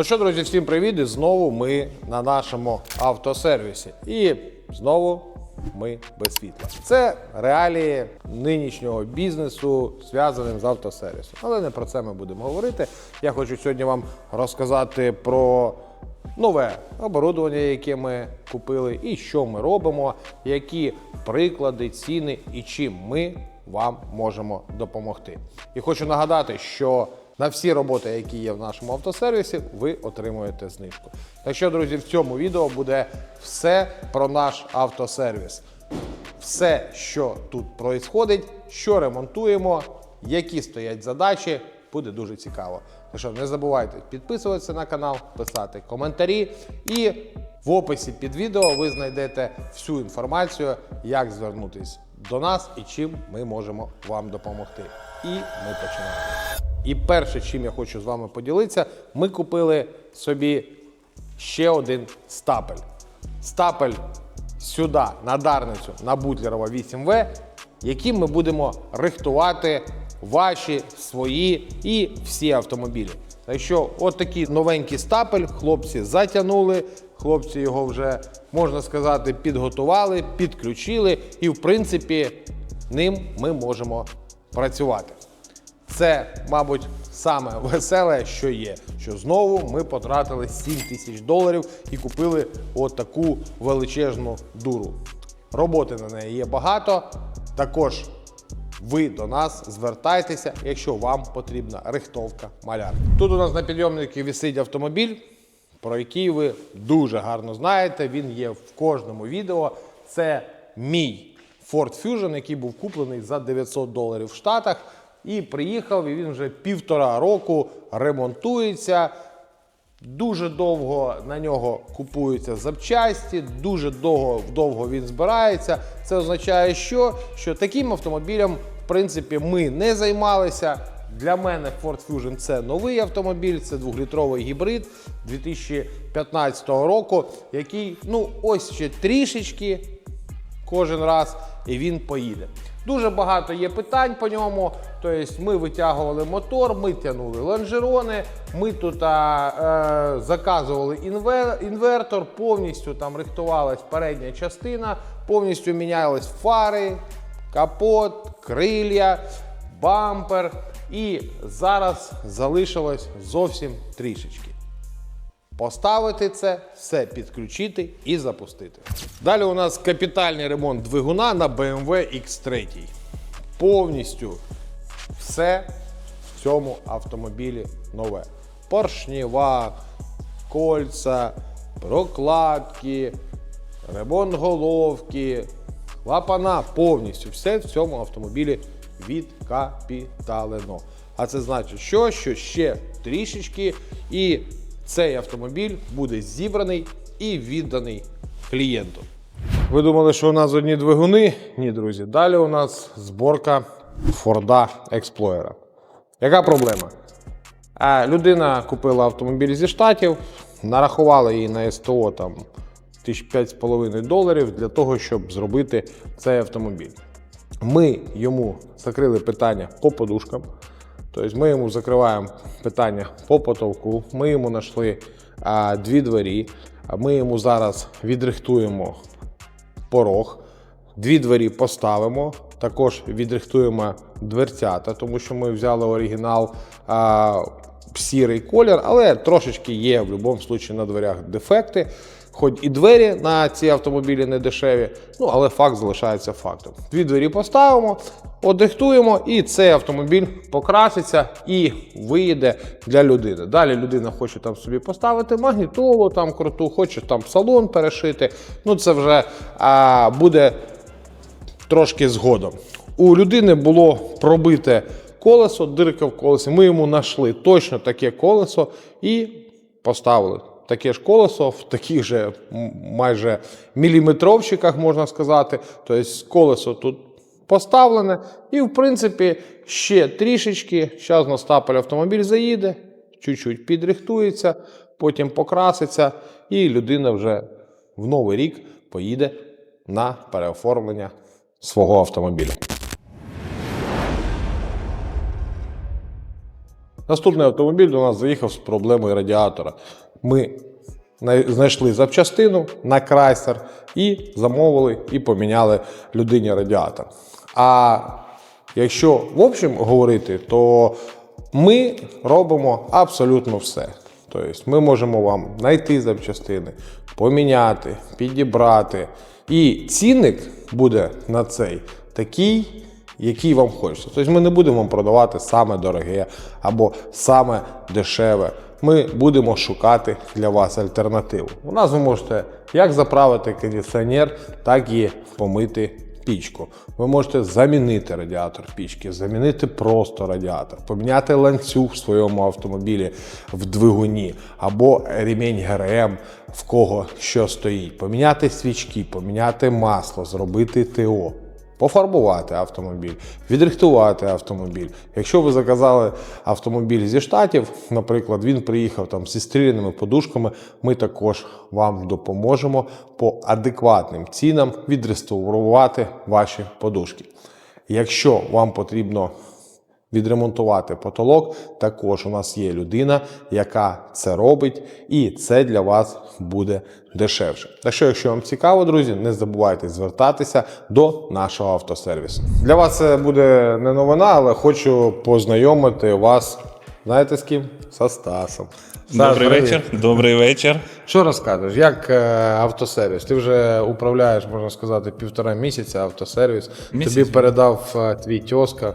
Ну що, друзі, всім привіт! І знову ми на нашому автосервісі. І знову ми без світла. Це реалії нинішнього бізнесу, зв'язаним з автосервісом. Але не про це ми будемо говорити. Я хочу сьогодні вам розказати про нове оборудовання, яке ми купили, і що ми робимо, які приклади, ціни і чим ми вам можемо допомогти. І хочу нагадати, що на всі роботи, які є в нашому автосервісі, ви отримуєте знижку. Так що, друзі, в цьому відео буде все про наш автосервіс. Все, що тут відбувається, що ремонтуємо, які стоять задачі, буде дуже цікаво. Так що не забувайте підписуватися на канал, писати коментарі. І в описі під відео ви знайдете всю інформацію, як звернутися до нас і чим ми можемо вам допомогти. І ми починаємо. І перше, чим я хочу з вами поділитися, ми купили собі ще один стапель. Стапель сюди, на Дарницю, на Бутлерова 8В, яким ми будемо рихтувати ваші, свої і всі автомобілі. Так що, от такий новенький стапель, хлопці затягнули, хлопці його вже, можна сказати, підготували, підключили, і в принципі ним ми можемо працювати. Це, мабуть, саме веселе, що є. Що знову ми потратили 7 тисяч доларів і купили отаку величезну дуру. Роботи на неї є багато. Також ви до нас звертайтеся, якщо вам потрібна рихтовка малярки. Тут у нас на підйомнику висить автомобіль, про який ви дуже гарно знаєте. Він є в кожному відео. Це мій Ford Fusion, який був куплений за 900 доларів в Штатах. І приїхав, і він вже півтора року ремонтується. Дуже довго на нього купуються запчасті, дуже довго, довго він збирається. Це означає, що, що таким автомобілем, в принципі, ми не займалися. Для мене Ford Fusion це новий автомобіль, це двохлітровий гібрид 2015 року, який ну ось ще трішечки кожен раз, і він поїде. Дуже багато є питань по ньому. Тобто ми витягували мотор, ми тягнули лонжерони, ми тут е, заказували інвер, інвертор, повністю там рихтувалась передня частина, повністю мінялись фари, капот, крилля, бампер. І зараз залишилось зовсім трішечки поставити це, все підключити і запустити. Далі у нас капітальний ремонт двигуна на BMW X3. Повністю все в цьому автомобілі нове. Поршнєва, кольця, прокладки, ремонт головки, клапана повністю все в цьому автомобілі відкапіталено. А це значить, що, що ще трішечки і цей автомобіль буде зібраний і відданий клієнту. Ви думали, що у нас одні двигуни? Ні, друзі. Далі у нас зборка Форда Explorer. Яка проблема? А, людина купила автомобіль зі штатів, нарахувала її на СТО там тисяч п'ять з половиною доларів для того, щоб зробити цей автомобіль. Ми йому закрили питання по подушкам. Тобто ми йому закриваємо питання по потолку, ми йому знайшли а, дві двері, ми йому зараз відрихтуємо порог, дві двері поставимо, також відрихтуємо дверцята, тому що ми взяли оригінал а, сірий колір, але трошечки є в будь-якому випадку на дверях дефекти. Хоч і двері на ці автомобілі не дешеві, ну але факт залишається фактом. Дві двері поставимо, одихтуємо, і цей автомобіль покраситься і виїде для людини. Далі людина хоче там собі поставити магнітолу, там круту, хоче там салон перешити. Ну це вже а, буде трошки згодом. У людини було пробите колесо, дирка в колесі. Ми йому знайшли точно таке колесо і поставили. Таке ж колесо в таких же майже міліметровчиках, можна сказати. Тобто колесо тут поставлене. І, в принципі, ще трішечки. Зараз на стапель автомобіль заїде, чуть-чуть підрихтується, потім покраситься, і людина вже в новий рік поїде на переоформлення свого автомобіля. Наступний автомобіль до нас заїхав з проблемою радіатора. Ми знайшли запчастину на крайсер і замовили і поміняли людині радіатор. А якщо в общем говорити, то ми робимо абсолютно все. Тобто ми можемо вам знайти запчастини, поміняти, підібрати. І цінник буде на цей такий, який вам хочеться. Тобто ми не будемо вам продавати саме дороге або саме дешеве. Ми будемо шукати для вас альтернативу. У нас ви можете як заправити кондиціонер, так і помити пічку. Ви можете замінити радіатор пічки, замінити просто радіатор, поміняти ланцюг в своєму автомобілі в двигуні або ремінь ГРМ, в кого що стоїть, поміняти свічки, поміняти масло, зробити ТО. Пофарбувати автомобіль, відрихтувати автомобіль. Якщо ви заказали автомобіль зі штатів, наприклад, він приїхав там зі стріляними подушками, ми також вам допоможемо по адекватним цінам відреставрувати ваші подушки. Якщо вам потрібно відремонтувати потолок, також у нас є людина, яка це робить, і це для вас буде дешевше. Так що, якщо вам цікаво, друзі, не забувайте звертатися до нашого автосервісу. Для вас це буде не новина, але хочу познайомити вас. Знаєте з ким? Со Стасом. Стас, Добрий привіт. вечір. Добрий вечір. Що розкажеш? Як е, автосервіс? Ти вже управляєш, можна сказати, півтора місяця автосервіс. Місяць. Тобі передав е, твій тьоска.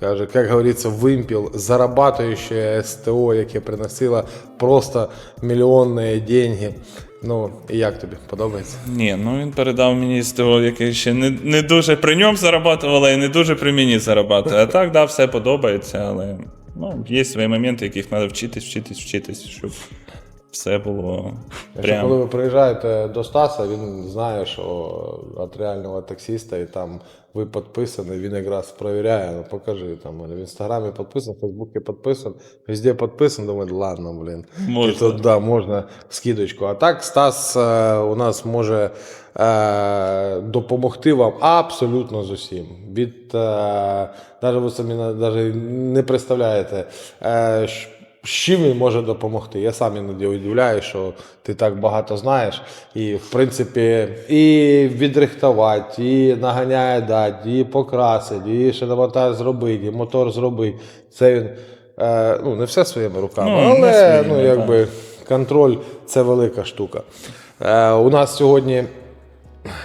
Каже, як говориться, вимпіл, зарабатуюче СТО, яке приносило просто мільйонні деньги. Ну, і як тобі? Подобається? Ні, ну він передав мені того, який ще не, не дуже при ньому зарабатувала і не дуже при мені зарабатує. А так, да, все подобається, але ну, є свої моменти, яких треба вчитись, вчитись, вчитись, щоб все було Якщо коли ви приїжджаєте до Стаса, він знає, що від реального таксиста, і там ви підписані, він якраз перевіряє, ну покажи там, в інстаграмі підписан, в Фейсбуці підписан, везде підписан, думаю, ладно, блін. Можна. І тут, да, можна скидочку. А так Стас е, у нас може е, допомогти вам абсолютно з усім. Від, е, навіть ви самі на- навіть не представляєте, е, з чим він може допомогти. Я сам іноді удивляю, що ти так багато знаєш. І, в принципі, і відрихтувати, і наганяє дати, і покрасити, і шиномонтаж зробити, і мотор зробити. Це він е, ну, не все своїми руками, Ну, але своїми, ну, якби, контроль це велика штука. Е, у нас сьогодні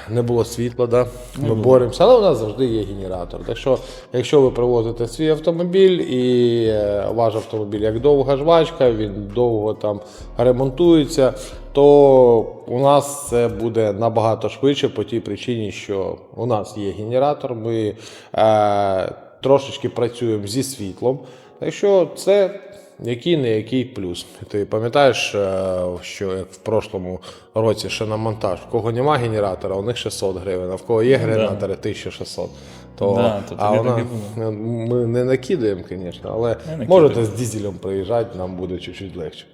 не було світла, да? ми боремося, але у нас завжди є генератор. Так що, якщо ви привозите свій автомобіль і е, ваш автомобіль як довга жвачка, він довго там ремонтується, то у нас це буде набагато швидше по тій причині, що у нас є генератор, ми е, трошечки працюємо зі світлом. Так що це який не який плюс. Ти пам'ятаєш, е, що як в прошлому році ще на монтаж, в кого нема генератора, у них 600 гривень, а в кого є генератори 1600. То, Да, то а вона, ми не накидаємо, звісно, але накидаємо. можете з дізелем приїжджати, нам буде чуть-чуть легше.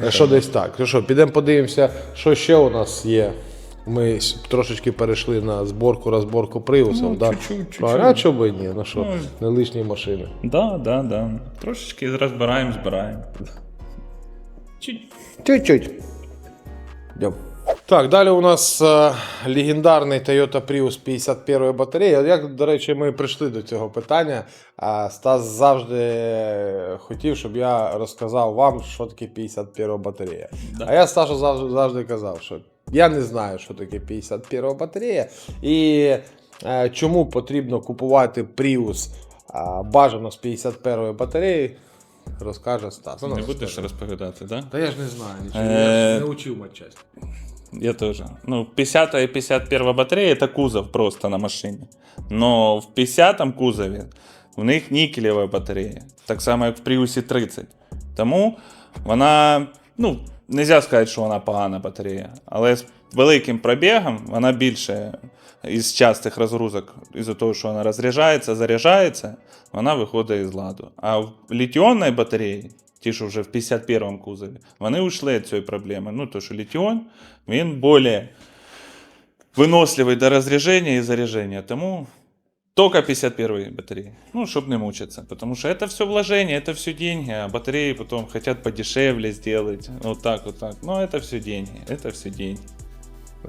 Так що десь так. Ну що, підемо подивимося, що ще у нас є. Ми трошечки перейшли на зборку, розборку привусів. Ну, да? чуть-чуть, чуть-чуть. А чого і ні? Ну що, Ну, не лишні машини. Да, да, да. Трошечки розбираємо, збираємо. Чуть. Чуть-чуть. Йдем. Так, далі у нас е, легендарний Toyota Prius 51 батареї. Як, до речі, ми прийшли до цього питання. А Стас завжди хотів, щоб я розказав вам, що таке 51 батарея. Да. А я Сташу завжди, завжди казав, що я не знаю, що таке 51 батарея. І е, чому потрібно купувати Prius а, бажано з 51 батареї, розкаже Стас. Ну, Не будеш розповідати, так? Да? Та я ж не знаю, нічого. Е, Я ж не учив матчасть. Я тоже. Ну, 50 и 51 батарея это кузов просто на машине. Но в 50 кузові у них нікелева батарея. Так само, як в Prius 30. Тому вона, ну, нельзя сказати, що вона погана батарея. Але з великим пробігом вона більше із частих розгрузок, із-за того, що вона розряджається, заряджається, вона виходить із ладу. А в літіонній батареї, ті, що вже в 51 кузові, вони ушли від цієї проблеми. Ну, то, що літіон, він більш виносливий до розрядження і зарядження. Тому Только 51 батареи. Ну, чтобы не мучиться. Потому что это все вложение, это все деньги, а батареи потом хотят подешевле сделать. Вот так, вот так. Но это все деньги. Это все деньги.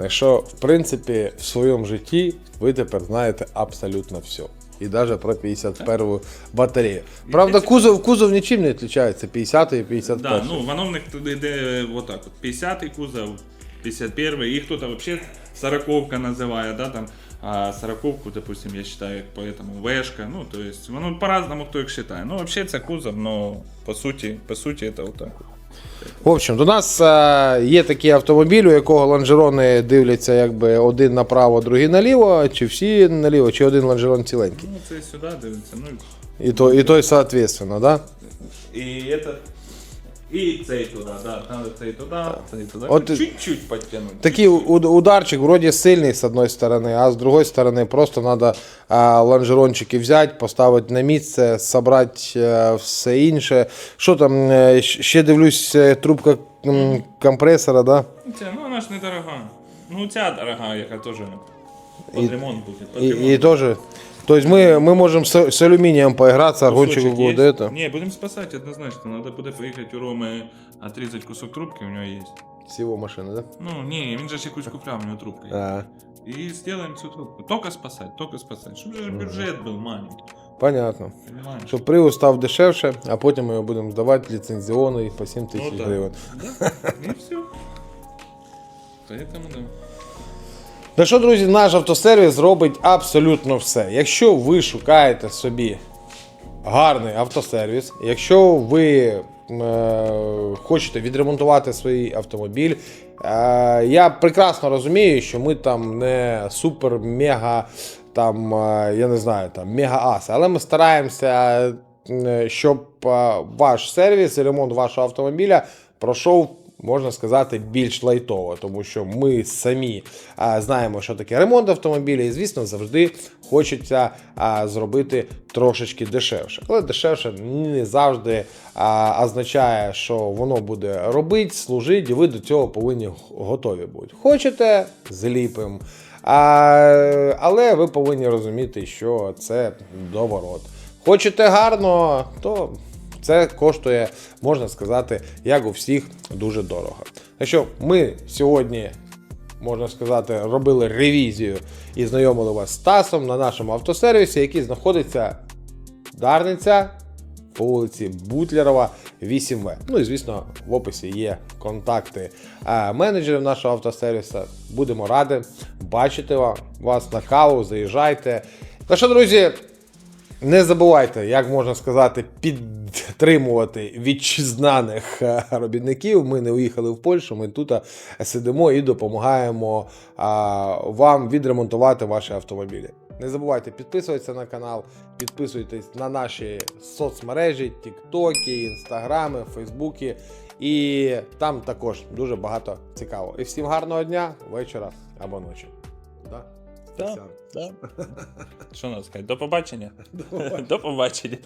Що, в принципі, в своєму житті ви тепер знаєте абсолютно все. І навіть про 51 батарею. Правда, кузов, кузов нічим не відрізняється. 50 і 51. Да, ну воно в них туди йде вот так от. 50-й кузов, 51-й, їх хто-то вообще 40-ка називає, да, там, а 40-ку, допустим, я считаю, як поэтому вешка, ну, то есть, воно по-разному хто їх считає. Ну, вообще це кузов, но по суті, по суті, это вот так. от. В общем, до нас е, є такий автомобіль, у якого лонжерони дивляться якби один направо, другий наліво, чи всі наліво, чи один лонжерон ціленький. Ну, це сюди дивиться, ну, І, то, і той, соответственно, да? і это, і цей туди, да, надо цей туди, цей туди. От- Чуть-чуть підтягнути. Такий уд- ударчик вроде сильний з одної сторони, а з другої сторони просто треба лонжерончики взяти, поставити на місце, зібрати е, все інше. Що там, е, ще дивлюсь, е, трубка компресора, да? Ця, ну, вона ж не дорога. Ну, ця дорога, яка теж під ремонт буде. І, ремонт. і теж. Тобто ми, ми можемо з, з алюмінієм поігратися, аргончик Кусочек буде. есть? Это. Не, будем спасать однозначно. Надо буде поїхати у Роми, отрізати кусок трубки, у нього є. З його машини, да? Ну, не, він же ж якусь купляв, у нього трубка є. А, І зробимо цю трубку. Только спасать, только спасать. Щоб же бюджет був маленький. понятно. Понимаешь? Щоб привоз став дешевше, а потім ми його будемо здавати ліцензіонний по 7 тисяч Ну, да. гривень. Да, і все. Поэтому да. Так що, друзі, наш автосервіс робить абсолютно все. Якщо ви шукаєте собі гарний автосервіс, якщо ви е, хочете відремонтувати свій автомобіль, е, я прекрасно розумію, що ми там не супер-мега, там, е, я не знаю, там мега-аси, але ми стараємося, щоб ваш сервіс і ремонт вашого автомобіля пройшов можна сказати, більш лайтово, тому що ми самі а, знаємо, що таке ремонт автомобіля, і звісно, завжди хочеться а, зробити трошечки дешевше. Але дешевше не завжди а, означає, що воно буде робити, служити, і ви до цього повинні готові бути. Хочете, зліпимо. А, але ви повинні розуміти, що це доворот. Хочете гарно, то це коштує, можна сказати, як у всіх дуже дорого. Так що ми сьогодні, можна сказати, робили ревізію і знайомили вас з Тасом на нашому автосервісі, який знаходиться Дарниця по вулиці Бутлерова, 8В. Ну і звісно, в описі є контакти менеджерів нашого автосервісу. Будемо раді бачити вас на каву. Заїжджайте. Так що, друзі, не забувайте, як можна сказати, підтримувати вітчизнаних е, робітників. Ми не уїхали в Польщу, ми тут е, сидимо і допомагаємо вам відремонтувати ваші автомобілі. Не забувайте підписуватися на канал, підписуйтесь на наші соцмережі, тіктоки, інстаграми, фейсбуки. І там також дуже багато цікавого. І всім гарного дня, вечора або ночі. Да? Да, Стасян? да. Що надо сказати? До побачення. До побачення.